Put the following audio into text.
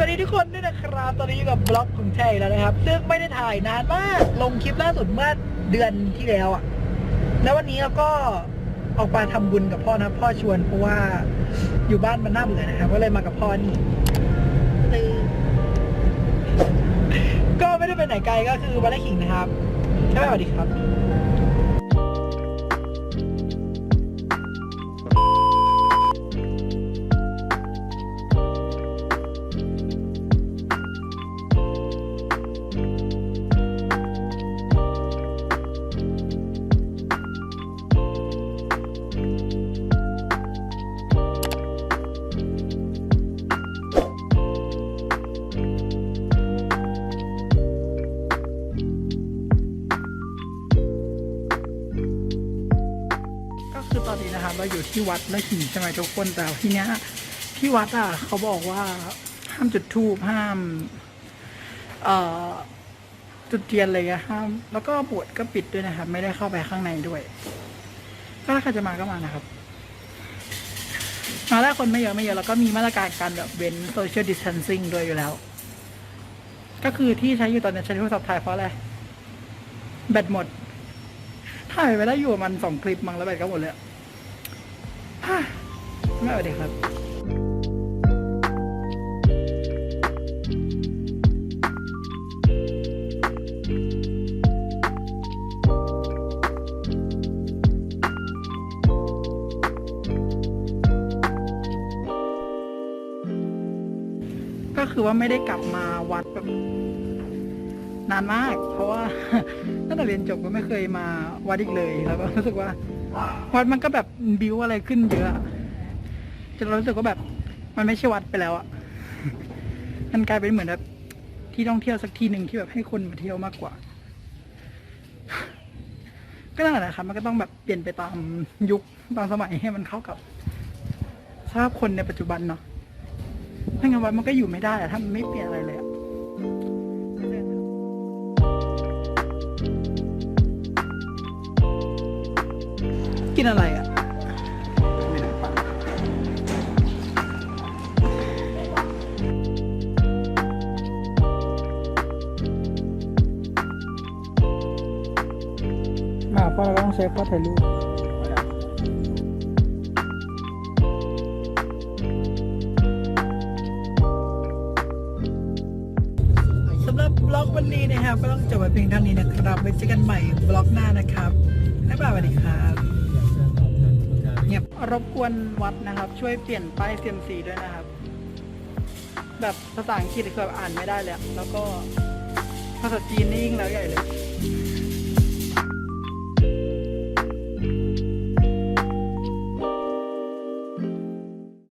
สวัสดีทุกคนด้วยนะครับตอนนี้อยู่กับบล็อกของแช่อีกแล้วนะครับ ซึ่งไม่ได้ถ่ายนานมาก ลงคลิปล่าสุดเมื่อเดือนที่แล้วอะแล้ววันนี้เราก็ออกมาทำบุญกับพ่อนะครับพ่อชวนเพราะว่าอยู่บ้านมันน่าเบื่อนะครับก็เลยมากับพ่อนี่ตื้อก็ไม่ได้ไปไหนไกลก็คือบ้านไร่ขิงนะครับใช่ไหมสวัสดีครับ ก็คือตอนนี้นะครับเราอยู่ที่วัดไร่ขิงใช่ไหมทุกคนแต่ที่เนี้ยที่วัดอะเขาบอกว่าห้ามจุดธูปห้าม เอ่อจุดเทียนเงี้ยห้ามแล้วก็โบสถ์ก็ปิดด้วยนะครับ ไม่ได้เข้าไปข้างในด้วย ก็ถ้าใครจะมาก็มานะครับมาได้คนไม่เยอะไม่เยอะแล้วก็มีมาตรการการแบบเว้นโซเชียลดิส a ทนซิ่งด้วยอยู่แล้ว ก็คือที่ใช้อยู่ตอนนี้ใช้โทรศัพท์ถ่ายเพราะอะไร แบตหมด ถ่ายไปได้อยู่ประมันสองคลิปมั้งแล้วแบตก็หมดเลยไม่เอาดีครับก็คือว่าไม่ได้กลับมาวัดแบบ นานมาก เพราะว่าตั้งแต่เรียนจบก็ไม่เคยมาวัดอีกเลย แล้วก็รู้สึกว่าวัดมันก็แบบบิวอะไรขึ้นเยอะอะจนเรารู้สึกว่าแบบ มันไม่ใช่วัดไปแล้วอะมันกลายเป็นเหมือนแบบที่ท่องเที่ยวสักที่หนึ่งที่แบบให้คนมาเที่ยวมากกว่า ก็นั่นแหละครับมันก็ต้องแบบเปลี่ยนไปตามยุคตามสมัยให้มันเข้ากับสภาพคนในปัจจุบันเนาะถ้างั้นวัดมันก็อยู่ไม่ได้อะถ้ามันไม่เปลี่ยนอะไรเลยอะ กินอะไรอะอ่าพ่อเราก็ต้องเซฟพ่อถ่ายรูปสำหรับบล็อกวันนี้นะครับ ก็ต้องจบไว้เพียงเท่านี้นะครับ ไว้เจอกันใหม่บล็อกหน้านะครับ บ๊ายบายสวัสดีครับเงียบ รบกวนวัดนะครับ ช่วยเปลี่ยนป้ายเซียมซีด้วยนะครับ แบบภาษาอังกฤษคืออ่านไม่ได้แล้ว แล้วก็ภาษาจีนนี่ยิ่งแล้วใหญ่เลย